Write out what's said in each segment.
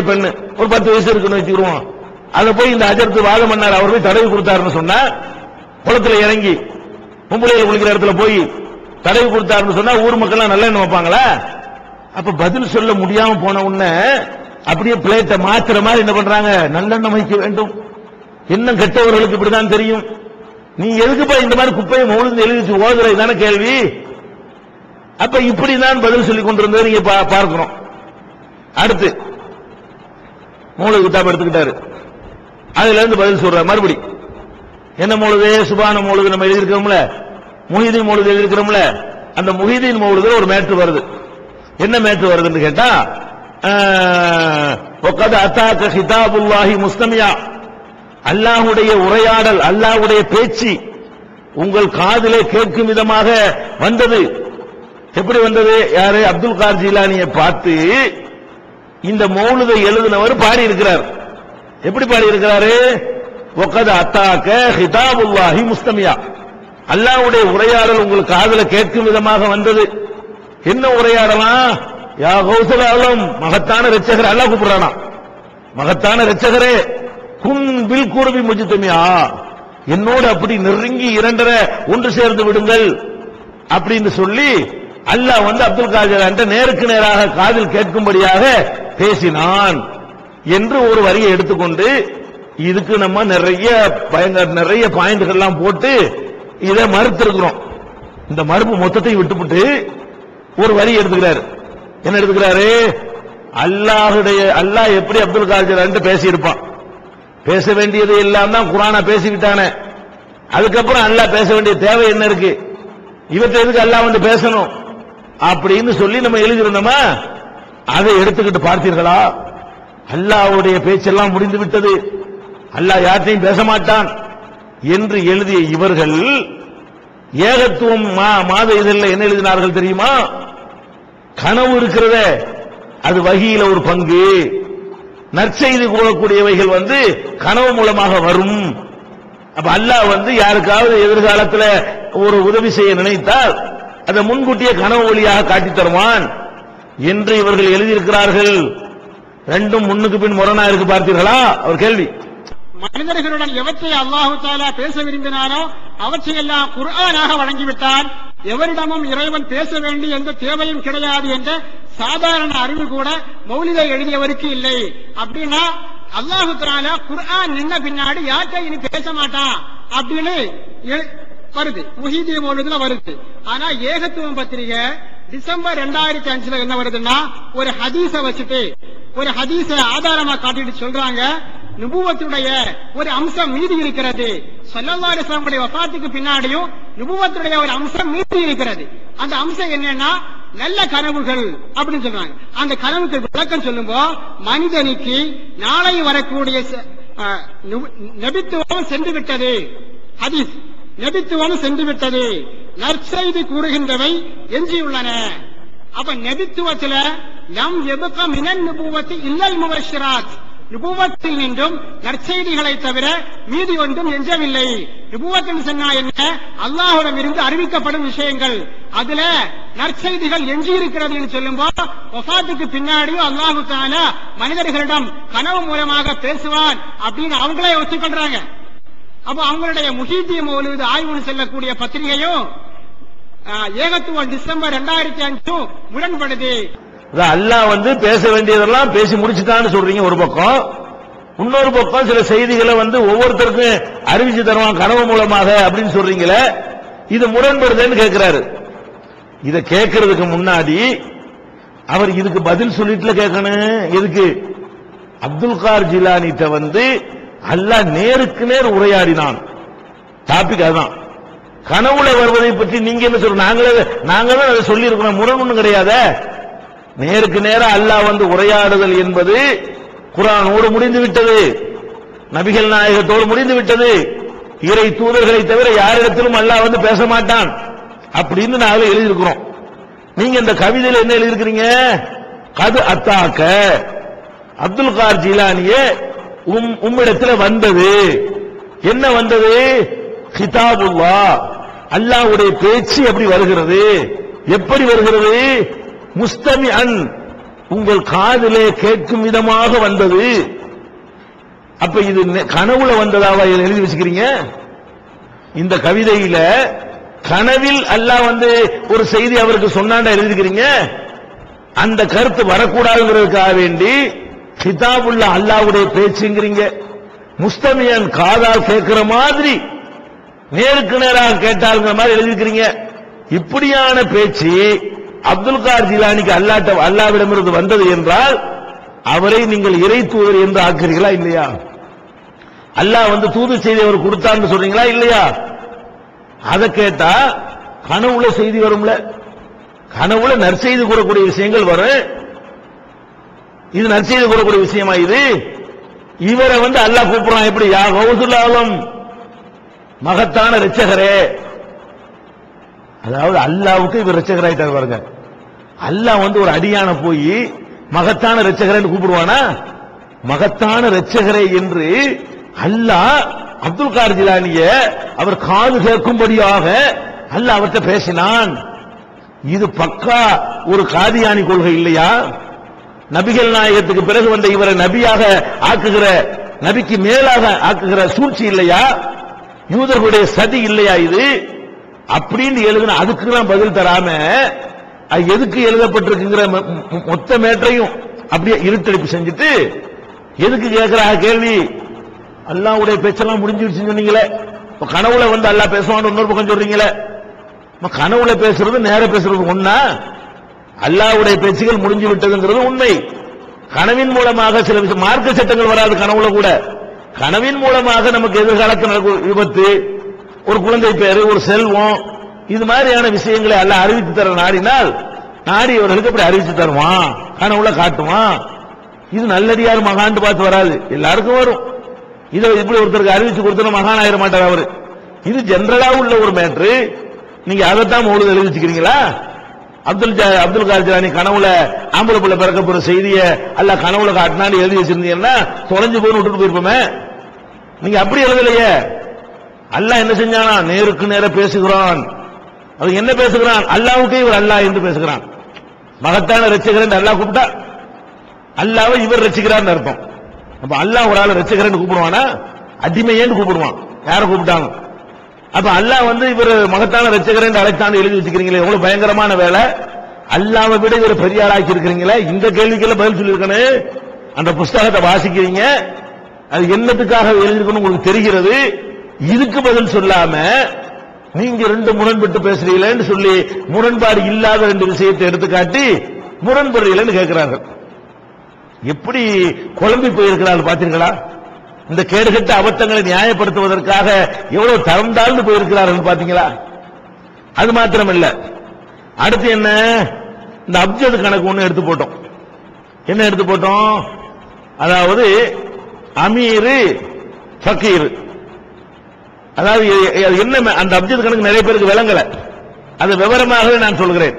பெண்ணு ஒரு பத்து வயசு இருக்குன்னு வச்சுக்கிருவோம் அதை போய் இந்த அஜர்த்து வாதமன்னார் பண்ணார் அவர் போய் தடவி கொடுத்தாருன்னு சொன்னா குளத்துல இறங்கி பொம்பளையில் குளிக்கிற இடத்துல போய் தடவி கொடுத்தாருன்னு சொன்னா ஊர் மக்கள் நல்லா எண்ணம் வைப்பாங்களா? அப்ப பதில் சொல்ல முடியாம போன உடனே அப்படியே பிளேட்டை மாத்துற மாதிரி என்ன பண்றாங்க? நல்லெண்ணம் வைக்க வேண்டும். இன்னும் கெட்டவர்களுக்கு இப்படிதான் தெரியும். நீ எதுக்குப்பா இந்த மாதிரி குப்பையை மௌலிந்து எழுதி ஓதுற? இதான கேள்வி. அப்ப இப்படிதான் பதில் சொல்லி கொண்டிருந்தது நீங்க பா- பார்க்கணும். அடுத்து மூல கிதாப் எடுத்துக்கிட்டாரு. அதுல இருந்து பதில் சொல்ற மறுபடி என்ன மூலது சுபான மூலது நம்ம எழுதியிருக்கிறோம்ல. முஹிதீன் மூலது எழுதியிருக்கிறோம்ல. அந்த முஹிதீன் மூலதுல ஒரு மேட்ரு வருது. என்ன மேட்ரு வருதுன்னு கேட்டா ஒக்கது அத்தாக்க ஹிதாபுல்லாஹி முஸ்தமியா. அல்லாஹுடைய உரையாடல் அல்லாஹ்வுடைய பேச்சு உங்கள் காதிலே கேட்கும் விதமாக வந்தது. எப்படி வந்தது? யாரு? அப்துல் கார் ஜீலானியை பார்த்து இந்த மௌலுதை எழுதினவர் பாடி இருக்கிறார் எப்படி பாடி இருக்கிறாரு ஒக்கது அத்தாக்க ஹிதாபுல்லாஹி முஸ்தமியா. அல்லாஹ்வுடைய உரையாடல் உங்களுக்கு காதல கேட்கும் விதமாக வந்தது. என்ன உரையாடலாம் யா கௌசல அலம் மகத்தான ரட்சகர் அல்லாஹ் கூப்பிடுறானா. மகத்தான ரட்சகரே குன் பில் குருவி முஜித்தமியா என்னோடு அப்படி நெருங்கி இரண்டரை ஒன்று சேர்ந்து விடுங்கள். அப்படின்னு சொல்லி அல்லாஹ் வந்து அப்துல் காஜர் நேருக்கு நேராக காதில் கேட்கும்படியாக பேசினான் என்று ஒரு வரியை எடுத்துக்கொண்டு இதுக்கு நம்ம நிறைய பயங்கர நிறைய பாயிண்ட்கள்லாம் போட்டு இதை மறுத்திருக்கிறோம். இந்த மறுப்பு மொத்தத்தை விட்டுவிட்டு ஒரு வரி எடுத்துக்கிறாரு. என்ன எடுத்துக்கிறாரு? அல்லாஹுடைய அல்லாஹ் எப்படி அப்துல் காஜர் பேசியிருப்பான். பேச வேண்டியது எல்லாம் தான் குரானா பேசிக்கிட்டானே. அதுக்கப்புறம் அல்லாஹ் பேச வேண்டிய தேவை என்ன இருக்கு? இவற்றை எதுக்கு அல்லாஹ் வந்து பேசணும்? அப்படின்னு சொல்லி நம்ம எழுதிருந்தோமா அதை எடுத்துக்கிட்டு பார்த்தீர்களா? அல்லாஹ்வுடைய பேச்செல்லாம் முடிந்து விட்டது. அல்லாஹ் யார்ட்டையும் பேச மாட்டான். என்று எழுதிய இவர்கள் ஏகத்துவம் மா- மாத இதழில் என்ன எழுதினார்கள் தெரியுமா? கனவு இருக்கிறதே அது வகையில் ஒரு பங்கு. நற்செய்தி கூறக்கூடியவைகள் வந்து கனவு மூலமாக வரும். அப்ப அல்லாஹ் வந்து யாருக்காவது எதிர்காலத்தில் ஒரு உதவி செய்ய நினைத்தால் அதை முன்கூட்டியே கனவு வழியாக காட்டித் தருவான். என்று இவர்கள் எழுதியிருக்கிறார்கள். ரெண்டும் முன்னுக்கு பின் முரணா இருக்கு பார்த்தீர்களா? அவர் கேள்வி. மனிதர்களுடன் எவற்றை அல்லாஹு தாலா பேச விரும்பினாரோ அவற்றையெல்லாம் குர்ஆனாக வழங்கிவிட்டார் எவரிடமும் இறைவன் பேச வேண்டிய எந்த தேவையும் கிடையாது என்ற சாதாரண அறிவு கூட மௌலிதை எழுதியவருக்கு இல்லை. அப்படின்னா அல்லாஹு தாலா குர்ஆன் நின்ன பின்னாடி யார்கிட்ட இனி பேச மாட்டான் அப்படின்னு எழு- வருது. முஹீதிய வருது. ஆனா ஏகத்துவம் பத்திரிகை டிசம்பர் ரெண்டாயிரத்தி அஞ்சுல என்ன வருதுன்னா ஒரு ஹதீஸ வச்சுட்டு ஒரு ஹதீஸ ஆதாரமா காட்டிட்டு சொல்றாங்க. நுபுவத்துடைய ஒரு அம்சம் மீதி இருக்கிறது. ஸல்லல்லாஹு அலைஹி வசாத்துக்கு பின்னாடியும் நுபுவத்துடைய ஒரு அம்சம் மீதி இருக்கிறது. அந்த அம்சம் என்னன்னா நல்ல கனவுகள் அப்படின்னு சொல்றாங்க. அந்த கனவுக்கு விளக்கம் சொல்லும்போது மனிதனுக்கு நாளை வரக்கூடிய நெபித்துவம் சென்று விட்டது. ஹதீஸ். நெபித்துவம் சென்று விட்டது. நற்செய்தி கூறுகின்றவை எஞ்சியுள்ளன. அப்ப நெபித்துவத்தில் எம் எதுக்க மினன் நிபுவத்து இல்லல் முபஷிராத். நிபுவத்தில் நின்றும் நற்செய்திகளை தவிர மீதி ஒன்றும் எஞ்சவில்லை. நிபுவத்தில் சொன்னா என்ன? அல்லாஹுடம் இருந்து அறிவிக்கப்படும் விஷயங்கள். அதுல நற்செய்திகள் எஞ்சி இருக்கிறது என்று சொல்லும்போது வஃபாத்துக்கு பின்னாடியும் அல்லாஹு தாலா மனிதர்களிடம் கனவு மூலமாக பேசுவான் அப்படின்னு அவங்களே ஒத்துக்கொள்றாங்க அப்ப அவங்களுடைய முஹீத்திய மௌலூது ஆய்வுன்னு செல்லக்கூடிய பத்திரிகையும் ஏகத்துவம் டிசம்பர் ரெண்டாயிரத்தி அஞ்சும் முரண்படுது. அல்லாஹ் வந்து பேச வேண்டியதெல்லாம் பேசி முடிச்சுட்டான்னு சொல்றீங்க ஒரு பக்கம். இன்னொரு பக்கம் சில செய்திகளை வந்து ஒவ்வொருத்தருக்கும் அறிவிச்சு தருவான் கனவு மூலமாக அப்படின்னு சொல்றீங்களே இது முரண்படுதுன்னு கேட்கிறாரு இத கேட்கறதுக்கு முன்னாடி அவர் இதுக்கு பதில் சொல்லிட்டுல கேட்கணும் எதுக்கு? அப்துல் கார் ஜிலானிட்ட வந்து அல்லாஹ் நேருக்கு நேர் உரையாடினான். டாபிக் அதுதான். கனவுல வருவதை பற்றி நீங்க என்ன சொல்ற நாங்களே நாங்க தான் அதை சொல்லி இருக்கணும் முரண் ஒண்ணும் கிடையாத. நேருக்கு நேரம் அல்லாஹ் வந்து உரையாடுதல் என்பது குரானோடு முடிந்து விட்டது. நபிகள் நாயகத்தோடு முடிந்து விட்டது. இறை தூதர்களை தவிர யாரிடத்திலும் அல்லாஹ் வந்து பேச மாட்டான். அப்படின்னு நாங்களே எழுதியிருக்கிறோம். நீங்க இந்த கவிதையில் என்ன எழுதியிருக்கிறீங்க? கது அத்தாக்க. அப்துல் கார் ஜிலானியே உம் உம்மிடத்தில் வந்தது. என்ன வந்தது? கிதாபுல்லா அல்லாஹ்வுடைய பேச்சு எப்படி வருகிறது? எப்படி வருகிறது? முஸ்தமி அன் உங்கள் காதிலே கேட்கும் விதமாக வந்தது. அப்ப இது கனவுல வந்ததாவா எழுதி வச்சுக்கிறீங்க? இந்த கவிதையில கனவில் அல்லாஹ் வந்து ஒரு செய்தி அவருக்கு சொன்னாண்டா எழுதிக்கிறீங்க அந்த கருத்து வரக்கூடாதுங்கிறதுக்காக வேண்டி கிதாபுள்ள அல்லாஹ்வுடைய பேச்சுங்கிறீங்க. முஸ்தமியன் காதால் கேட்கிற மாதிரி நேருக்கு நேராக கேட்டாருங்கிற மாதிரி எழுதியிருக்கிறீங்க. இப்படியான பேச்சு அப்துல் கார் ஜிலானிக்கு அல்லாட்ட அல்லாவிடமிருந்து வந்தது என்றால் அவரை நீங்கள் இறை தூதர் என்று ஆக்குறீங்களா இல்லையா? அல்லாஹ் வந்து தூது செய்தி அவர் கொடுத்தான்னு சொல்றீங்களா இல்லையா? அதை கேட்டா கனவுல செய்தி வரும்ல. கனவுல நற்செய்தி கூறக்கூடிய விஷயங்கள் வரும் இது நற்செய்தி கூறக்கூடிய விஷயமா இது? இவரை வந்து அல்லாஹ் கூப்பிடுறான். எப்படி? யா கௌசுல்லாலும் மகத்தான ரட்சகரே அதாவது அல்லாவுக்கு இவர் ரட்சகராயிட்டார் பாருங்க. அல்லாஹ் வந்து ஒரு அடியான போய் மகத்தான ரட்சகரேன்னு கூப்பிடுவானா? மகத்தான ரட்சகரே என்று அல்லாஹ் அப்துல் கார் ஜிலானிய அவர் காது கேட்கும்படியாக அல்லாஹ் அவர்கிட்ட பேசினான். இது பக்கா ஒரு காதியானி கொள்கை இல்லையா? நபிகள் நாயகத்துக்கு பிறகு வந்த இவரை நபியாக ஆக்குகிற நபிக்கு மேலாக ஆக்குகிற சூழ்ச்சி இல்லையா? யூதர்களுடைய சதி இல்லையா இது? அப்படின்னு எழுதுன அதுக்கெல்லாம் பதில் தராம அது எதுக்கு எழுதப்பட்டிருக்குங்கிற மொ- மொத்த மேட்டரையும் அப்படியே இருட்டடிப்பு செஞ்சுட்டு எதுக்கு கேட்கிறாங்க கேள்வி? அல்லாவுடைய பேச்செல்லாம் முடிஞ்சிருச்சுன்னு சொன்னீங்களே. இப்ப கனவுல வந்து அல்லாஹ் பேசுவான்னு இன்னொரு பக்கம் சொல்றீங்களே. கனவுல பேசுறது நேர பேசுறது ஒன்னா அல்லாவுடைய பேச்சுகள் முடிஞ்சு விட்டதுங்கிறது உண்மை. கனவின் மூலமாக சில மார்க்க சட்டங்கள் வராது கனவுல கூட. கனவின் மூலமாக நமக்கு எதிர்காலத்தில் நடக்கும் விபத்து ஒரு குழந்தை பேரு ஒரு செல்வம் இது மாதிரியான விஷயங்களை எல்லாம் அறிவித்து தர நாடினால் நாடியவர்களுக்கு அப்படி அறிவித்து தருவான் கனவுல காட்டுவான். இது நல்லடியார் மகான்னு பார்த்து வராது. எல்லாருக்கும் வரும். இதை இப்படி ஒருத்தருக்கு அறிவிச்சு கொடுத்தா மகான் ஆயிட மாட்டார் அவரு. இது ஜெனரலா உள்ள ஒரு மேட்ரு நீங்க அதைத்தான் முழுது எழுதிக்கிறீங்களா அப்துல் ஜா- அப்துல் கார்ஜானி கனவுல ஆம்பளை பிள்ளை பிறக்க போற செய்திய அல்ல கனவுல காட்டினான்னு எழுதி வச்சிருந்தீங்கன்னா தொலைஞ்சு போய் விட்டுட்டு போயிருப்போமே. நீங்க அப்படி எழுதலையே. அல்லாஹ் என்ன செஞ்சானா? நேருக்கு நேர பேசுகிறான். அது என்ன பேசுகிறான்? அல்லாவுக்கு இவர் அல்லாஹ் என்று பேசுகிறான். மகத்தான ரசிகரன் அல்லாஹ் கூப்பிட்டா அல்லாவை இவர் ரசிக்கிறார்னு அர்த்தம். அப்ப அல்லாஹ் ஒரு ஆள் ரசிகரன் கூப்பிடுவானா? அடிமையேன்னு கூப்பிடுவான். யாரை கூப்பிட்டாங்க? அப்ப அல்லாஹ் வந்து இவர் மகத்தான ரசிகரன் அழைத்தான்னு எழுதி வச்சுக்கிறீங்களே எவ்வளவு பயங்கரமான வேலை. அல்லாவை விட இவர் பெரியாராக்கி இருக்கிறீங்களே இந்த கேள்விக்கெல்லாம் பதில் சொல்லியிருக்கணும். அந்த புஸ்தகத்தை வாசிக்கிறீங்க. அது என்னத்துக்காக எழுதிருக்கணும் உங்களுக்கு தெரிகிறது? இதுக்கு பதில் சொல்லாம நீங்க ரெண்டு முரண்பட்டு பேசுறீங்களேன்னு சொல்லி முரண்பாடு இல்லாத ரெண்டு விஷயத்தை எடுத்துக்காட்டி முரண்படுறீங்களேன்னு கேட்கிறார்கள். எப்படி குழம்பி போயிருக்கிறார்கள் பாத்தீங்களா இந்த கேடுகட்ட அபத்தங்களை நியாயப்படுத்துவதற்காக எவ்வளவு தரம் தாழ்ந்து போயிருக்கிறார்கள் பாத்தீங்களா அது மாத்திரம் இல்ல அடுத்து என்ன? இந்த அப்ஜத் கணக்கு ஒன்று எடுத்து போட்டோம். என்ன எடுத்து போட்டோம்? அதாவது அமீரு ஃபக்கீர் அதாவது என்ன அந்த அப்ஜத் கணக்கு நிறைய பேருக்கு விளங்கல. அது விவரமாகவே நான் சொல்கிறேன்.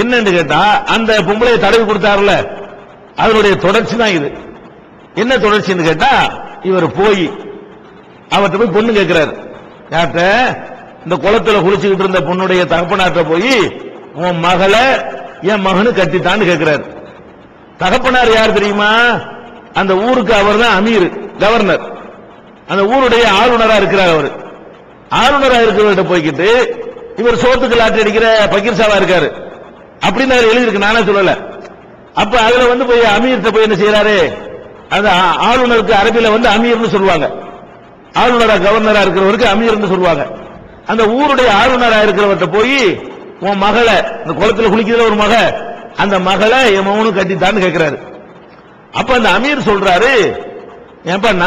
என்னன்னு கேட்டா அந்த பொம்பளையை தடவி கொடுத்தாருல அதனுடைய தொடர்ச்சி தான் இது. என்ன தொடர்ச்சின்னு கேட்டா இவர் போய் அவர்கிட்ட போய் பொண்ணு கேட்கிறாரு யார்கிட்ட? இந்த குளத்துல குளிச்சுக்கிட்டு இருந்த பொண்ணுடைய தகப்பனார்ட்ட போய் உன் மகளை என் மகனு கட்டித்தான்னு கேட்கிறாரு தகப்பனார் யார் தெரியுமா? அந்த ஊருக்கு அவர் தான் அமீர் கவர்னர் அந்த ஊருடைய ஆளுநரா இருக்கிறார் அவர். ஆளுநரா இருக்கிறவர்கிட்ட போய்கிட்டு இவர் சோத்துக்கு லாட்டி அடிக்கிற பக்கீர் சாவா இருக்காரு. அப்படின்னு அவர் எழுதியிருக்கு நானே சொல்லல. அப்ப அதுல வந்து போய் அமீர்கிட்ட போய் என்ன செய்யறாரு அந்த ஆளுநருக்கு அரபியில வந்து அமீர்னு சொல்லுவாங்க. ஆளுநரா கவர்னரா இருக்கிறவருக்கு அமீர்னு சொல்லுவாங்க. அந்த ஊருடைய ஆளுநரா இருக்கிறவர்கிட்ட போய் உன் மகளை இந்த குளத்துல குளிக்கிற ஒரு மக அந்த மகளை என் மகனும் கட்டித்தான்னு கேட்கிறாரு அப்ப அந்த அமீர் சொல்றாரு ஏன்பா நான்